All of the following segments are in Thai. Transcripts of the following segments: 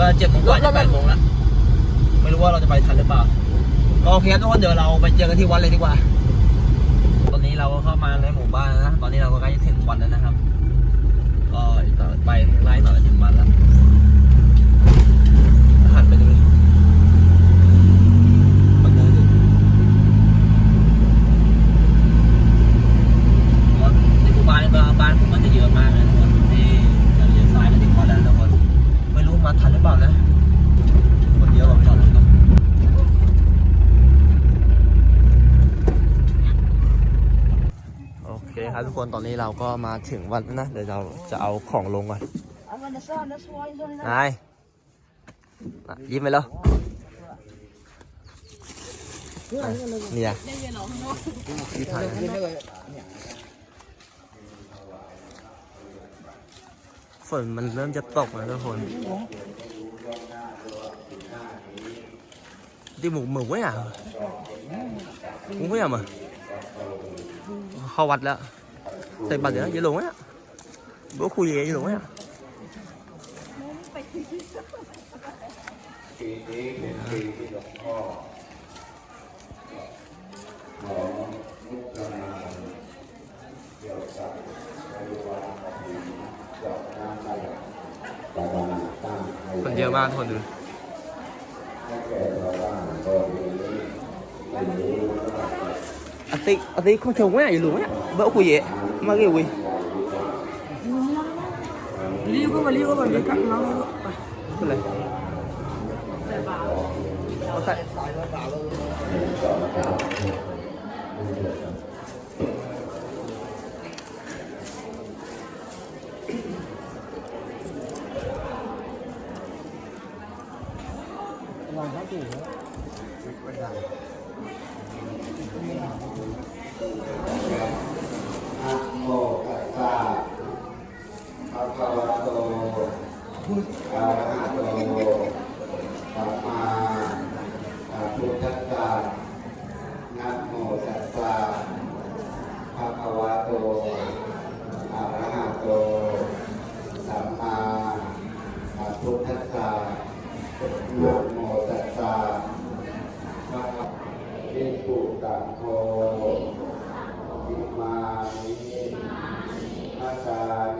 ก็เจ็ดโมงกว่าจะแปดโมงแล้วไม่รู้ว่าเราจะไปทันหรือเปล่าก็โอเคครับทุกคนเดี๋ยวเราไปเจอกันที่วัดเลยดีกว่า ตอนนี้เราก็เข้ามาในหมู่บ้านแล้วนะ ตอนนี้เราก็ใกล้จะถึงวัดแล้วนะครับ ก็อีกต่อไปไล่ต่อจะถึงวัดแล้วหันไปดูดิมันเดินดิรถในหมู่บ้านนี่ก็บ้านผมมันจะเยอะมาก ม่รู้มาทันหรือเปล่านะคนเยอะกว่าจอดรถก็โอเคครับทุกคนตอนนี้เราก็มาถึงวัดแล้วนะ เดี๋ยวเราจะเอาของลงก่อน I'm gonna sell this one. This one. นายอะยิ้มไปแล้วอะเนี่ยที่ถ่าย ฝนมันเริ่มจะตกแล้วทุกคนđi một mực quá à cũng quá à mà kho hoạch đó thì bà vậy vậy luôn á bữa khui gì vậy luôn á ค เยอะมากทุกคนดูอาทิอาทิ không trồng quá à, vậy luôn á bữa khui vậy mà cái khui Liu có mà liu có mà liu cắt nó. cái này Có tại- นะโมตัสสะภะ คะวะโตอะระหะโตสัมมาสัมพุทธัสสะนะโมตัสสะภะคะวะโตอะระหะโตสัมมาสัมพุทธัสสะนะโมตัสสะภะคะวิปุตังโฆอิมานิอาจานิ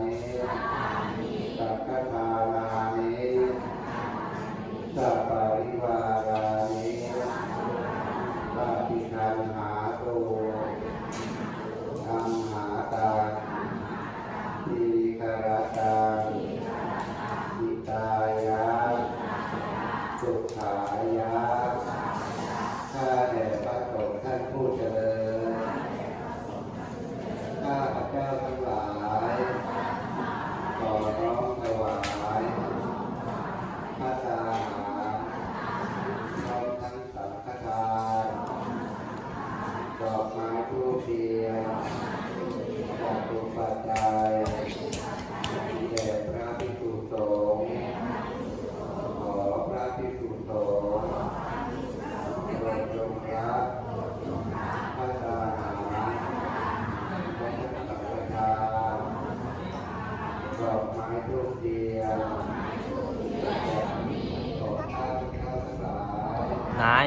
นาย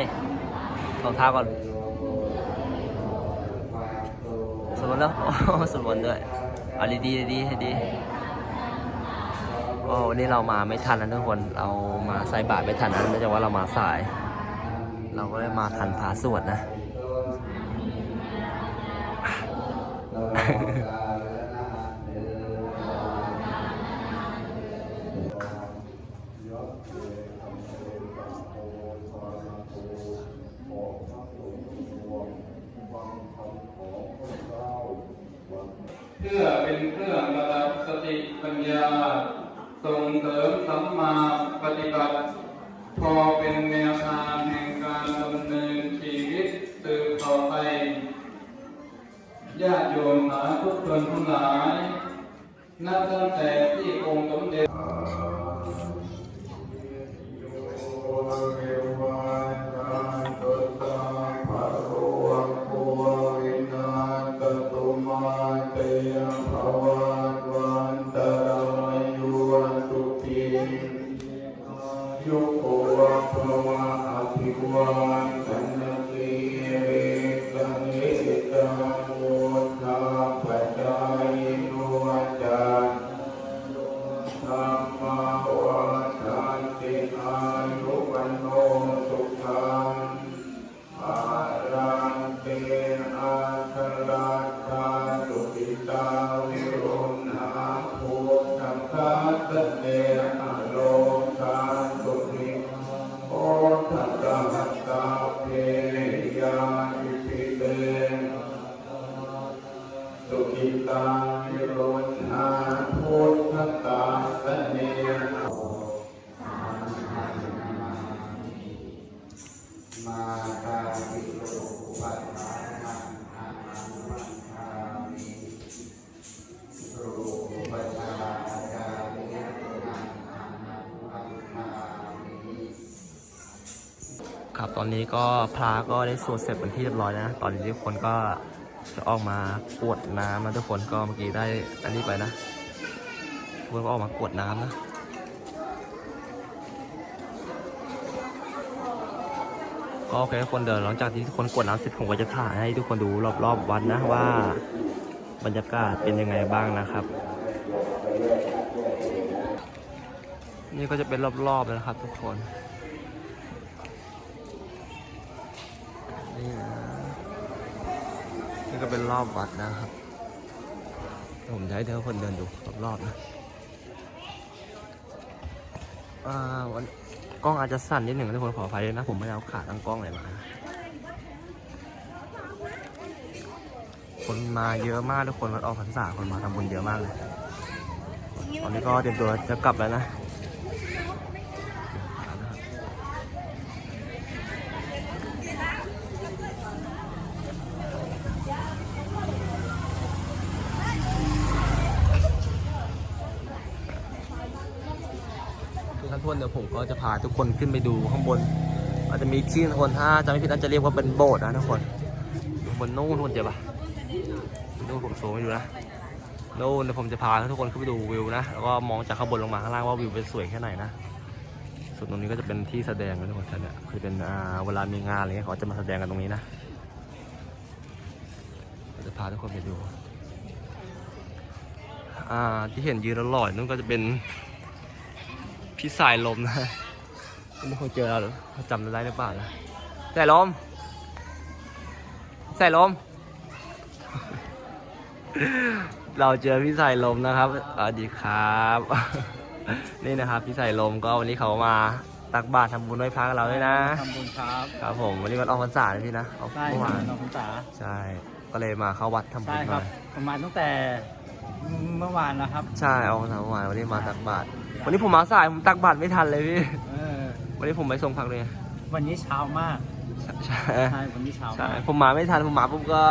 รองเท้าก่อนสวามสุขสมมติแล้วสมมติด้วยเอาดีดีดีๆดีก็วันนี้เรามาไม่ทันนะทุกคน เรามาใส่บาทไม่ทันนะเนื่องจากว่าเรามาสาย เราก็เลยมาทันพาสวดนะ ปัญญา ส่งเสริมสัมมาปฏิบัติ พอเป็นแนวทางแห่งการดำเนินชีวิตสืบต่อไป ญาติโยมหาทุกชนทั้งหลาย นับตั้งแต่ที่องค์สมเด็จ ครับ ตอนนี้ก็พระก็ได้สวดเสร็จเป็นที่เรียบร้อยนะ ตอนนี้ทุกคนก็จะออกมากวดน้ำนะทุกคนก็เมื่อกี้ได้อันนี้ไปนะทุกคนก็ออกมากวดน้ำนะก็โอเคทุกคนเดินหลังจากที่ทุกคนกวดน้ำเสร็จผมก็จะถ่ายให้ทุกคนดูรอบๆวัดนะว่า บรรยากาศเป็นยังไงบ้างนะครับ นี่ก็จะเป็นรอบๆเลยนะครับทุกคน นี่นี่ก็เป็นรอบวัดนะครับ ผมจะให้เธอคนเดินดูรอบๆนะอ่าวันกล้องอาจจะสั่นนิดหนึ่งทุกคนขออภัยด้วยนะ ผมไม่ได้เอาขาตั้งกล้องเลยมา คนมาเยอะมากทุกคนวัดออกพรรษาคนมาทำบุญเยอะมากเลย ตอนนี้ก็เตรียมตัวจะกลับแล้วนะ ทุกท่านทุกคนเดี๋ยวผมก็จะพาทุกคนขึ้นไปดูข้างบน อาจจะมีที่ทุกคนถ้าจำไม่ผิดน่าจะเรียกว่าเป็นโบสถ์นะทุกคนดูบนนู่นทุกคนเจอปะนู่นผมสูงไปดูนะนู่นเดี๋ยวผมจะพาทุกคนขึ้นไปดูวิวนะแล้วก็มองจากข้างบนลงมาข้างล่างว่าวิวเป็นสวยแค่ไหนนะส่วนตรงนี้ก็จะเป็นที่แสดงนะทุกคนเนี่ยคือเป็นอ่าเวลามีงานอะไรเงี้ยเขาจะมาแสดงกันตรงนี้นะจะพาทุกคนไปดู อ่าที่เห็นยืนแล้วลอยนู่นก็จะเป็น พี่สายลมนะไม่เคยเจอเราหรือจำได้หรือเปล่านะสายลมสายลม เราเจอพี่สายลมนะครับสวัสดีครับ นี่นะครับพี่สายลมก็วันนี้เขามาตักบาตรทำบุญด้วยพระกับเราด้วยนะ ทำบุญครับครับผมวันนี้วันออกพรรษาเลยพี่นะออกใช่เมื่อครัวาบนน้องคุณจ๋าใช่ ก็เลยมาเข้าวัดทำบุใช่ญครัมาบประมาณตั้งแต่เมื่อวานนะครับ ใช่ออกพรรษาเมื่อวานวันนี้มาตักบาตร วันนี้ผมมาสายผมตักบาตรไม่ทันเลยพี่ เออ วันนี้ผมไปส่งพักเลยวันนี้เช้ามากใช่ใช่ใช่วันนี้เช้าใช่มากผมมาไม่ทันผมมาปุ๊บก็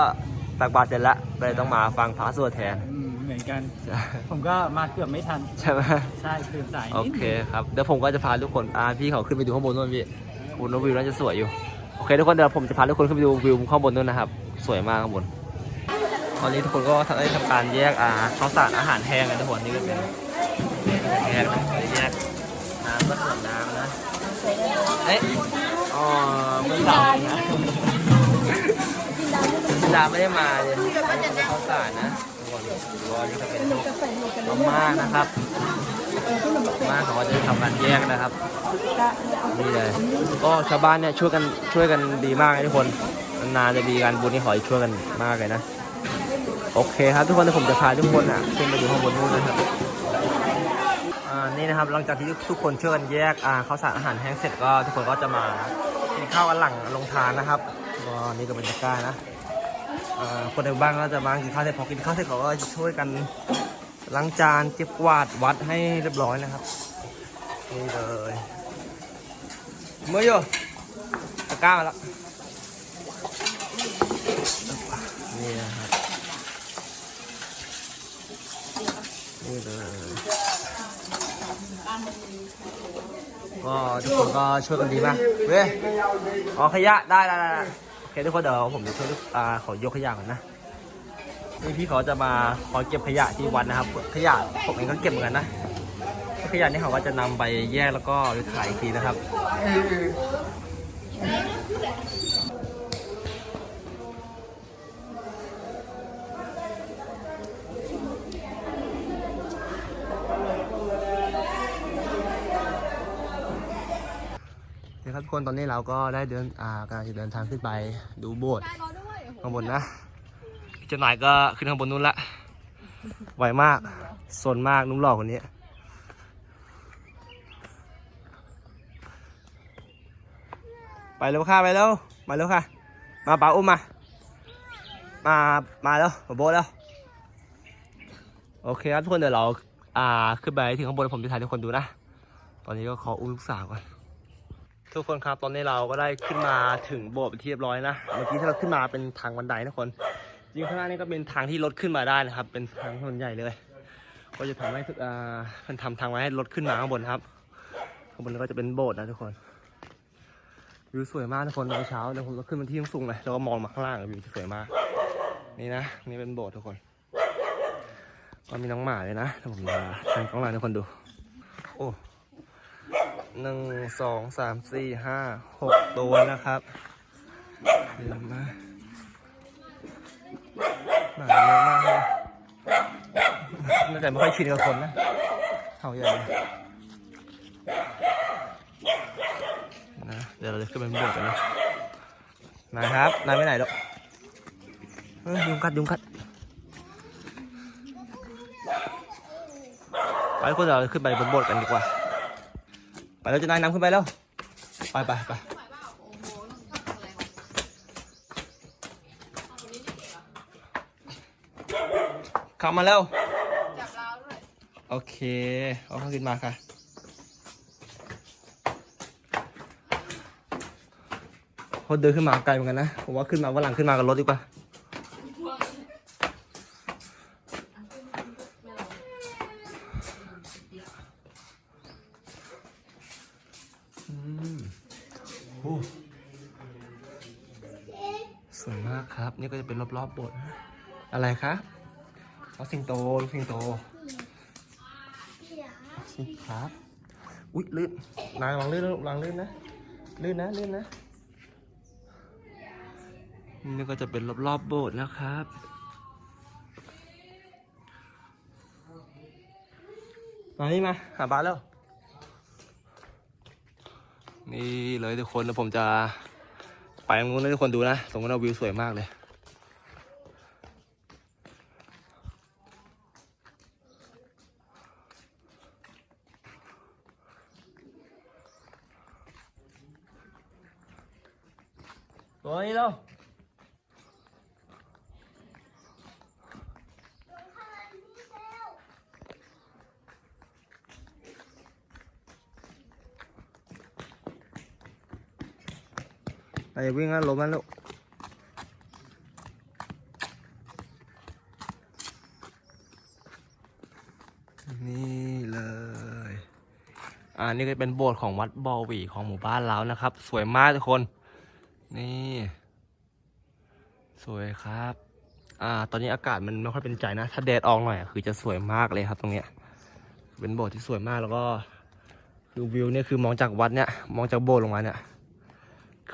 ตักบาตรเสร็จแล้วก็เลยต้องมาฟังพระสวดแทนอืมเหมือนกัน ใช่ผมก็มาเกือบไม่ทัน ใช่ไหมใช่ตื่นสายโอนิดเคนึงครับเดี๋ยวผมก็จะพาทุกคนอ่าพี่เขาขึ้นไปดูข้างบนนู่นพี่คุณนวิวน่าจะสวยอยู่โอเค ทุกคนเดี๋ยวผมจะพาทุกคนขึ้นไปดูวิวข้างบนนู่นนะครับสวยมากข้างบนตอนนี้ทุกคนก็ได้ทำการแยกอ่าข้าวสารอาหารแห้งกันทุกคนนี่ก็เป็น แยกนะแยกน้ำก็ส่วนน้ำนะ เอ๊ะ อ๋อไม่ดาวนะดาไม่ได้มาเลยข้าวสารนะทุกคนก็นี่ก็เป็นมาม่านะครับ มาม่าเขาจะทำการแยกนะครับ นี่เลย ก็ชาวบ้านเนี่ยช่วยกันช่วยกันดีมากทุกคน นานจะมีการบุญที่ขอให้ช่วยกันมากเลยนะ โอเคครับทุกคนเดี๋ยวผมจะพาทุกคนอะขึ้นไปดูข้างบนนู้นนะครับ นี่นะครับหลังจากที่ทุกคนเช่วยกันแยกอ่าข้าวสารอาหารแห้งเสร็จก็ทุกคนก็จะมากินข้าวกันหลังลงทานนะครับก็นี่ก็บรรยากาศนะอ่าคนในบ้านก็จะมากินข้าวเสร็จพอกินข้าวเสร็จเขาก็จะช่วยกันล้างจานเก็บกวาดวัดให้เรียบร้อยนะครับนี่เลยเมื่อยตะกร้ามาแล้วนี่นะครับนี่เลย ก็ทุกคนก็ช่วยกันดีมากเว้ยอ๋อขยะได้ได้ได้โอเคทุกคนเดี๋ยวผมจะช่วยอ่าขอยกขยะก่อนนะนี่พี่เขาจะมาคอยเก็บขยะที่วัดนะครับ ขยะผมเองก็เก็บเหมือนกันนะขยะนี่เขาว่าจะนำไปแยกแล้วก็ไปขายอีกทีนะครับ ครับทุกคนตอนนี้เราก็ได้เดินอ่ากำลังจะเดินทางขึ้นไปดูโบสถ์ข้างบนนะพี่เจ้าหน่ายก็ขึ้นข้างบนนู้นละไวมากสนมากนุ่มหล่อคนนี้ไปเร็วค่ะไปเร็วมาเร็วค่ะ มาป๋าอุ้มมา มามาแล้วมาโบทแล้วโอเคครับทุกคนเดี๋ยวเราอ่าขึ้นไปถึงข้างบนผมจะถ่ายให้ทุกคนดูนะ ตอนนี้ก็ขออุ้มลูกสาวก่อน ทุกคนครับตอนนี้เราก็ได้ขึ้นมาถึงโบสถ์เป็นที่เรียบร้อยนะเมื่อกี้ที่เราขึ้นมาเป็นทางบันไดนะคนจริงข้างหน้านี่ก็เป็นทางที่รถขึ้นมาได้นะครับ เป็นทางถนนใหญ่เลย ก็จะทำให้ทุกอ่ามันทำทางไว้ให้รถขึ้นมาข้างบนครับข้างบนก็จะเป็นโบสถ์นะทุกคนวิวสวยมากทุกคนตอนเช้าเดี๋ยวผมก็ขึ้นมาที่สูงเลยแล้วก็มองมาข้างล่างวิวจะสวยมากนี่นะนี่เป็นโบสถ์ทุกคนก็มีน้องหมาเลยนะเดี๋ยวผมจะทำกล้องหลังทุกคนดู โอ้ หนึ่งสองสามสี่ห้าหกตัวนะครับเยอะมากหมาเยอะมากเลยแต่ไม่ค่อยชินกับคนนะเขาใหญ่นะเดี๋ยวเราจะขึ้นไปบนโบสถ์กันนะนายครับนายไปไหนลูกเอ้ยยุงกัดยุงกัดไปกคนเดี๋ยวเราขึ้นไปบนโบสถ์กันดีกว่า ไปแล้วจะนายนำขึ้นไปแล้ว ไปไปไปเข้ามาแล้ว จับราวด้วย โอเค เอาข้างขึ้นมาค่ะเขาเดินขึ้นมาไกลเหมือนกันนะ ผมว่าขึ้นมาวันหลังขึ้นมากับรถดีกว่า อืม โอ้สวยมากครับ นี่ก็จะเป็นรอบๆโบสถ์อะไรคะเอาสิงโตลูกสิงโตสิครับ อุ๊ยลื่นนายระวังลื่นนะลูกระวังลื่นนะ ลื่นนะ ลื่นนะ นี่ก็จะเป็นรอบๆโบสถ์นะครับ มานี่มา หาบ้านแล้ว นี่เลยทุกคนแล้วผมจะไปตรงนู้นให้ทุกคนดูนะตรงนั้นวิวสวยมากเลย ไปวิ่งแล้วล้มแล้วลูกนี่เลย อ่านี่ก็เป็นโบสถ์ของวัดบอวีของหมู่บ้านเรานะครับ สวยมากทุกคน นี่ สวยครับ อ่า ตอนนี้อากาศมันไม่ค่อยเป็นใจนะ ถ้าแดดออกหน่อยอะคือจะสวยมากเลยครับ ตรงเนี้ย เป็นโบสถ์ที่สวยมากแล้วก็คือวิวเนี่ยคือมองจากวัดเนี่ย มองจากโบสถ์ลงมาเนี่ย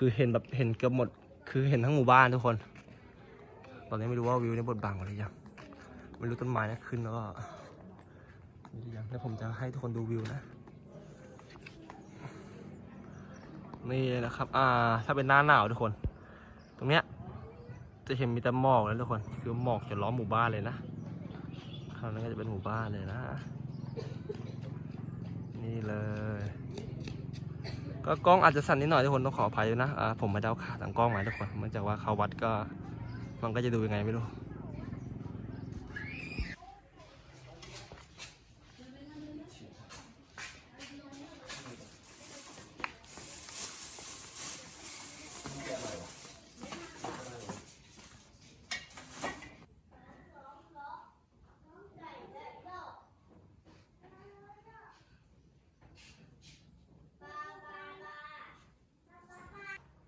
คือเห็นแบบเห็นเกือบหมด คือเห็นทั้งหมู่บ้านทุกคน ตอนนี้ไม่รู้ว่าวิวเนี่ยบดบังหรือยังไม่รู้ต้นไม้นี่ยขึ้นแล้วก็หรือยังเดี๋ยวผมจะให้ทุกคนดูวิวนะนี่นะครับ อ่า ถ้าเป็นหน้าหนาวทุกคน ตรงเนี้ย จะเห็นมีแต่หมอกแล้วทุกคน คือหมอกจะล้อมหมู่บ้านเลยนะคราวนั้นก็จะเป็นหมู่บ้านเลยนะ นี่เลย ก็กล้องอาจจะสั่นนิดหน่อยทุกคนต้องขออภัยด้วยนะผมไม่ได้เอาขาตั้งกล้องมาทุกคนเนื่องจากว่าเขาวัดก็มันก็จะดูยังไงไม่รู้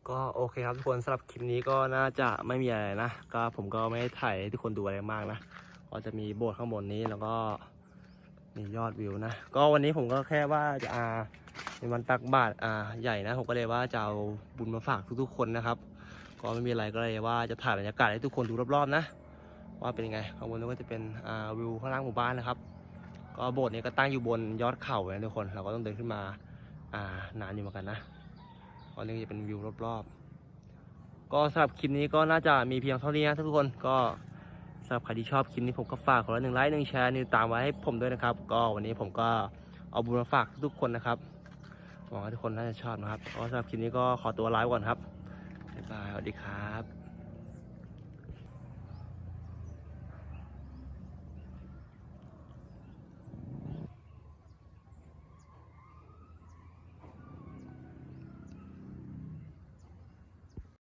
ก็โอเคครับทุกคนสำหรับคลิปนี้ก็น่าจะไม่มีอะไรนะ ก็ผมก็ไม่ได้ถ่ายให้ทุกคนดูอะไรมากนะ ก็จะมีโบสถ์ข้างบนนี้แล้วก็มียอดวิวนะ ก็วันนี้ผมก็แค่ว่าจะอาเป็นวันตักบาตรอ่าใหญ่นะผมก็เลยว่าจะเอาบุญมาฝากทุกๆคนนะครับ ก็ไม่มีอะไรก็เลยว่าจะถ่ายบรรยากาศให้ทุกคนดูรอบๆนะ ว่าเป็นยังไงข้างบนนู้นก็จะเป็นอ่าวิวข้างล่างหมู่บ้านนะครับ ก็โบสถ์นี้ก็ตั้งอยู่บนยอดเขาเลยนะทุกคน เราก็ต้องเดินขึ้นมาอ่านานอยู่เหมือนกันนะ ก็นี่จะเป็นวิวรอบๆ ก็สำหรับคลิปนี้ก็น่าจะมีเพียงเท่านี้นะทุกคนก็สำหรับใครที่ชอบคลิปนี้ผมก็ฝากคนละหนึ่งไลค์หนึ่งแชร์หนึ่งตามไว้ให้ผมด้วยนะครับ ก็วันนี้ผมก็เอาบุญมาฝากทุกคนนะครับหวังว่าทุกคนน่าจะชอบนะครับก็สำหรับคลิปนี้ก็ขอตัวลาไปก่อนครับบ๊ายบายสวัสดีครับ